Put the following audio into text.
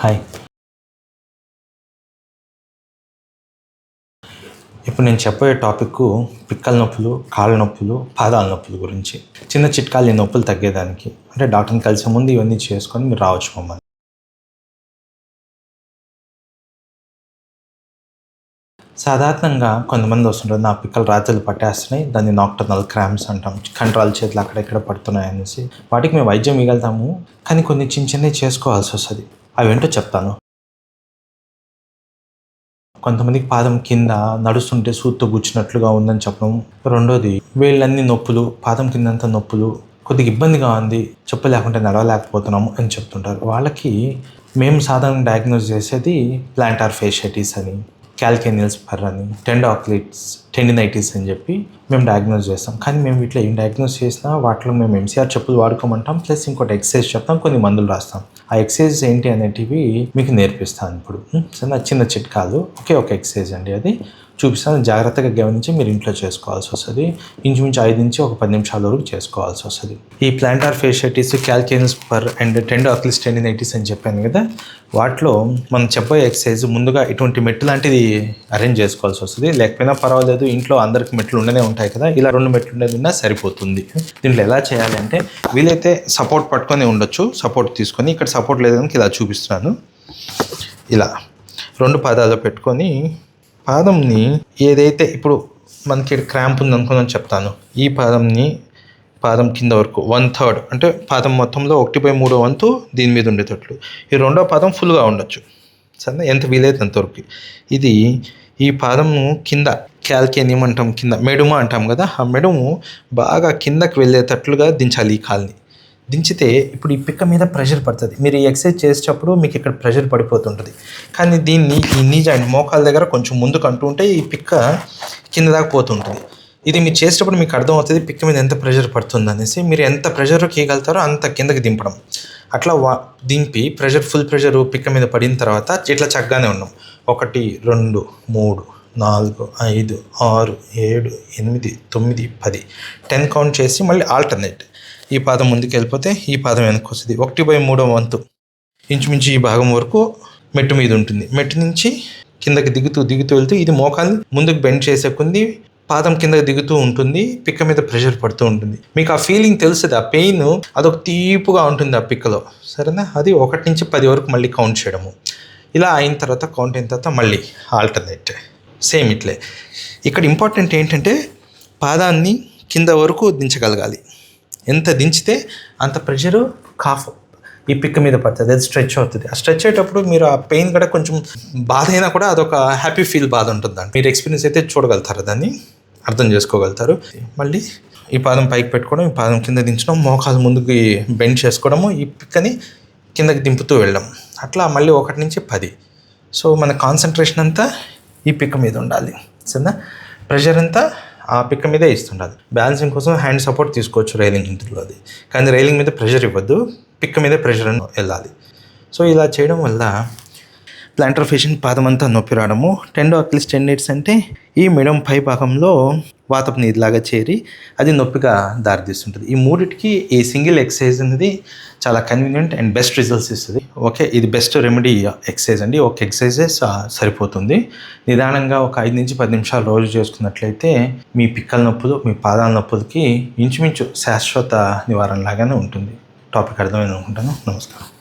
Hi. ఇప్పుడు నేను చెప్పే టాపిక్ పిక్కల నొప్పులు కాళ్ళ నొప్పులు పాదాల నొప్పులు గురించి. చిన్న చిట్కాలు ఈ నొప్పులు తగ్గేదానికి. అంటే డాక్టర్ని కలిసే ముందు ఇవన్నీ చేసుకొని మీరు రావచ్చు మమ్మల్ని. సాధారణంగా కొంతమంది వస్తుంటారు నా పిక్కలు రాత్రులు పట్టేస్తున్నాయి దాన్ని నాక్టర్నల్ క్రామ్స్ అంటాం. కంట్రాల్ చేతులు అక్కడెక్కడ పడుతున్నాయి అనేసి వాటికి మేము వైద్యం ఇవ్వగలుగుతాము కానీ కొన్ని చిన్న చిన్నవి చేసుకోవాల్సి వస్తుంది. అవి ఏంటో చెప్తాను. కొంతమందికి పాదం కింద నడుస్తుంటే సూత్తో గుచ్చినట్లుగా ఉందని చెప్పడం. రెండోది వేళ్ళన్నీ నొప్పులు పాదం కిందంతా నొప్పులు కొద్దిగా ఇబ్బందిగా ఉంది చెప్పు లేకుంటే నడవలేకపోతున్నాము అని చెప్తుంటారు. వాళ్ళకి మేము సాధారణ డయాగ్నోస్ చేసేది ప్లాంటార్ ఫేషియటీస్ అని. క్యాల్కెనియల్స్ పర్ అని టెండాక్లిట్స్ టెండినైటిస్ అని చెప్పి మేము డయాగ్నోస్ చేస్తాం. కానీ మేము ఇట్లా ఏం డయాగ్నోస్ చేసినా వాటిలో మేము ఎంసీఆర్ చెప్పులు వాడుకోమంటాం ప్లస్ ఇంకోటి ఎక్సైజ్ చెప్తాం కొన్ని మందులు రాస్తాం. ఆ ఎక్సైజ్ ఏంటి అనేటివి మీకు నేర్పిస్తాను ఇప్పుడు. ఉం? చిన్న చిన్న చిట్కాలు. ఒకే ఒక ఎక్సైజ్ అండి అది. చూపిస్తాను. జాగ్రత్తగా గమనించి మీరు ఇంట్లో చేసుకోవాల్సి వస్తుంది. ఇంచుమించు ఐదు నుంచి ఒక పది నిమిషాల వరకు చేసుకోవాల్సి వస్తుంది. ఈ plantar fasciitis calcaneus spur and tendo Achilles tendinitis అని చెప్పాను కదా వాటిలో మనం చెప్పే ఎక్సర్సైజ్ ముందుగా ఇటువంటి మెట్టు లాంటిది అరేంజ్ చేసుకోవాల్సి వస్తుంది. లేకపోయినా పర్వాలేదు ఇంట్లో అందరికి మెట్లు ఉండనే ఉంటాయి కదా ఇలా రెండు మెట్లు ఉండేది ఉన్నా సరిపోతుంది. దీంట్లో ఎలా చేయాలి అంటే వీలైతే సపోర్ట్ పట్టుకొని ఉండొచ్చు సపోర్ట్ తీసుకొని ఇక్కడ సపోర్ట్ లేదని ఇలా చూపిస్తున్నాను. ఇలా రెండు పాదాలు పెట్టుకొని పాదంని ఏదైతే ఇప్పుడు మనకి క్రాంప్ ఉంది అనుకుందని చెప్తాను. ఈ పాదంని పాదం కింద వరకు వన్ థర్డ్ అంటే పాదం మొత్తంలో ఒకటి బై మూడో వంతు దీని మీద ఉండేటట్లు. ఈ రెండో పాదం ఫుల్గా ఉండొచ్చు. సరే ఎంత వీలైతే అంతవరకు ఇది ఈ పాదము కింద క్యాల్కేనియం అంటాం కింద మెడుమ అంటాం కదా ఆ మెడుము బాగా కిందకి వెళ్ళేటట్లుగా దించాలి ఈ కాల్ని. దించితే ఇప్పుడు ఈ పిక్క మీద ప్రెషర్ పడుతుంది. మీరు ఈ ఎక్సర్సైజ్ చేసేటప్పుడు మీకు ఇక్కడ ప్రెషర్ పడిపోతుంటుంది. కానీ దీన్ని ఈ నీ జాయింట్ మోకాల దగ్గర కొంచెం ముందుకు అంటూ ఉంటే ఈ పిక్క కింద దాకా పోతుంటుంది. ఇది మీరు చేసేటప్పుడు మీకు అర్థమవుతుంది పిక్క మీద ఎంత ప్రెషర్ పడుతుంది అనేసి. మీరు ఎంత ప్రెషర్ కీయగలుగుతారో అంత కిందకి దింపడం. అట్లా వా దింపి ప్రెషర్ ఫుల్ ప్రెషర్ పిక్క మీద పడిన తర్వాత ఇట్లా చక్కగానే ఉన్నాం. ఒకటి రెండు మూడు నాలుగు ఐదు ఆరు ఏడు ఎనిమిది తొమ్మిది పది. టెన్ కౌంట్ చేసి మళ్ళీ ఆల్టర్నేట్. ఈ పాదం ముందుకు వెళ్ళిపోతే ఈ పాదం వెనక్కి వస్తుంది. ఒకటి బై మూడో వంతు. ఇంచుమించు ఈ భాగం వరకు మెట్టు మీద ఉంటుంది. మెట్టు నుంచి కిందకి దిగుతూ దిగుతూ వెళ్తూ ఇది మోకాల్ని ముందుకు బెండ్ చేసే కొంది పాదం కిందకి దిగుతూ ఉంటుంది. పిక్క మీద ప్రెషర్ పడుతూ ఉంటుంది. మీకు ఆ ఫీలింగ్ తెలుస్తుంది. ఆ పెయిన్ అదొక తీపుగా ఉంటుంది ఆ పిక్కలో. సరేనా? అది ఒకటి నుంచి పది వరకు మళ్ళీ కౌంట్ చేయడము. ఇలా అయిన తర్వాత కౌంట్ అయిన తర్వాత మళ్ళీ ఆల్టర్నేట్ సేమ్ ఇట్లే. ఇక్కడ ఇంపార్టెంట్ ఏంటంటే పాదాన్ని కింద వరకు దించగలగాలి. ఎంత దించితే అంత ప్రెషరు కాఫ్ ఈ పిక్ మీద పడుతుంది అది స్ట్రెచ్ అవుతుంది. ఆ స్ట్రెచ్ అయ్యేటప్పుడు మీరు ఆ పెయిన్ కూడా కొంచెం బాధ అయినా కూడా అదొక హ్యాపీ ఫీల్ బాధ ఉంటుంది దాన్ని మీరు ఎక్స్పీరియన్స్ అయితే చూడగలుగుతారు దాన్ని అర్థం చేసుకోగలుగుతారు. మళ్ళీ ఈ పాదం పైకి పెట్టుకోవడం ఈ పాదం కింద దించడం మోకాలు ముందుకి బెండ్ చేసుకోవడము ఈ పిక్కని కిందకి దింపుతూ వెళ్ళడం. అట్లా మళ్ళీ ఒకటి నుంచి పది. సో మన కాన్సన్ట్రేషన్ అంతా ఈ పిక్ మీద ఉండాలి. సరేనా? ప్రెషర్ అంతా ఆ పిక్క మీదే ఇస్తుండాలి. బ్యాలెన్సింగ్ కోసం హ్యాండ్ సపోర్ట్ తీసుకోవచ్చు రైలింగ్ ఇంట్లో అది. కానీ రైలింగ్ మీద ప్రెషర్ ఇవ్వద్దు. పిక్క మీద ప్రెషర్ అని వెళ్ళాలి. సో ఇలా చేయడం వల్ల ప్లాంటర్ ఫిషన్ పాదమంతా నొప్పి రావడము. టెండో టెన్ ఇయర్స్ అంటే ఈ మెడం పై భాగంలో వాతపు నీరులాగా చేరి అది నొప్పిగా దారితీస్తుంటుంది. ఈ మూడిటికి ఈ సింగిల్ ఎక్సర్సైజ్ అనేది చాలా కన్వీనియంట్ అండ్ బెస్ట్ రిజల్ట్స్ ఇస్తుంది. ఓకే ఇది బెస్ట్ రెమెడీ ఎక్సర్సైజ్ అండి. ఒక ఎక్సర్సైజెస్ సరిపోతుంది. నిదానంగా ఒక ఐదు నుంచి పది నిమిషాలు రోజు చేసుకున్నట్లయితే మీ పిక్కల నొప్పులు మీ పాదాల నొప్పులకి ఇంచుమించు శాశ్వత నివారణ లాగానే ఉంటుంది. టాపిక్ అర్థమైంది అనుకుంటాను నమస్కారం.